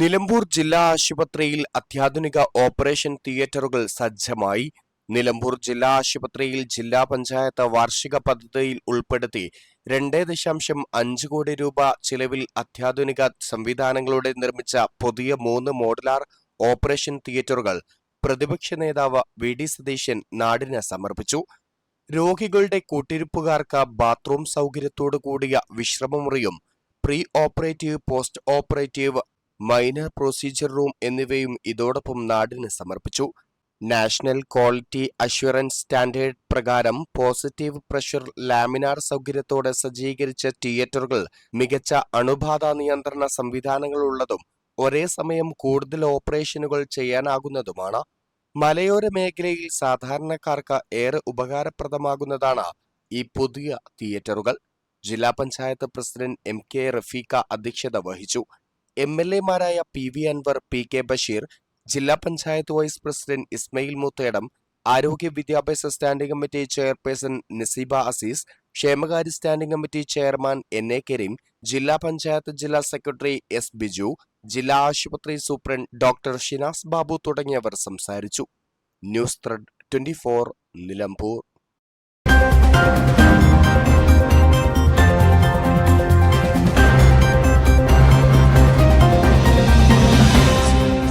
നിലമ്പൂർ ജില്ലാ ആശുപത്രിയിൽ അത്യാധുനിക ഓപ്പറേഷൻ തിയേറ്ററുകൾ സജ്ജമായി. നിലമ്പൂർ ജില്ലാ ആശുപത്രിയിൽ ജില്ലാ പഞ്ചായത്ത് വാർഷിക പദ്ധതിയിൽ ഉൾപ്പെടുത്തി രണ്ട് ദശാംശം അഞ്ച് കോടി രൂപ ചിലവിൽ അത്യാധുനിക സംവിധാനങ്ങളോടെ നിർമ്മിച്ച പുതിയ മൂന്ന് മോഡുലാർ ഓപ്പറേഷൻ തിയേറ്ററുകൾ പ്രതിപക്ഷ നേതാവ് വി ഡി സതീശൻ നാടിന് സമർപ്പിച്ചു. രോഗികളുടെ കൂട്ടിരിപ്പുകാർക്ക് ബാത്റൂം സൗകര്യത്തോടു കൂടിയ വിശ്രമമുറിയും pre operative post operative minor procedure room എന്നിവയും ഇതോടൊപ്പം നാടിന് സമർപ്പിച്ചു. നാഷണൽ ക്വാളിറ്റി അഷ്വറൻസ് സ്റ്റാൻഡേർഡ് പ്രകാരം പോസിറ്റീവ് പ്രഷർ ലാമിനാർ സൗകര്യത്തോടെ സജ്ജീകരിച്ച തിയേറ്ററുകൾ മികച്ച അണുബാധ നിയന്ത്രണ സംവിധാനങ്ങളുള്ളതും ഒരേ സമയം കൂടുതൽ ഓപ്പറേഷനുകൾ ചെയ്യാനാകുന്നതുമാണ്. മലയോര മേഖലയിൽ സാധാരണക്കാർക്ക് ഏറെ ഉപകാരപ്രദമാകുന്നതാണ് ഈ പുതിയ തിയേറ്ററുകൾ ജില്ലാ panchayat president M K Rafeekha അധ്യക്ഷത വഹിച്ചു. M L എമാരായ P V Anvar P K Basheer ജില്ലാ പഞ്ചായത്ത് വൈസ് പ്രസിഡന്റ് ഇസ്മയിൽ മുത്തേടം ആരോഗ്യ വിദ്യാഭ്യാസ standing committee chairperson Naseeba Azeez ക്ഷേമകാര്യ standing committee chairman N A Kareem ജില്ലാ പഞ്ചായത്ത് ജില്ലാ സെക്രട്ടറി എസ് ബിജു ജില്ലാ ആശുപത്രി സൂപ്രണ്ട് ഡോക്ടർ ഷിനാസ് ബാബു തുടങ്ങിയവർ സംസാരിച്ചു. News thread twenty Nilambur.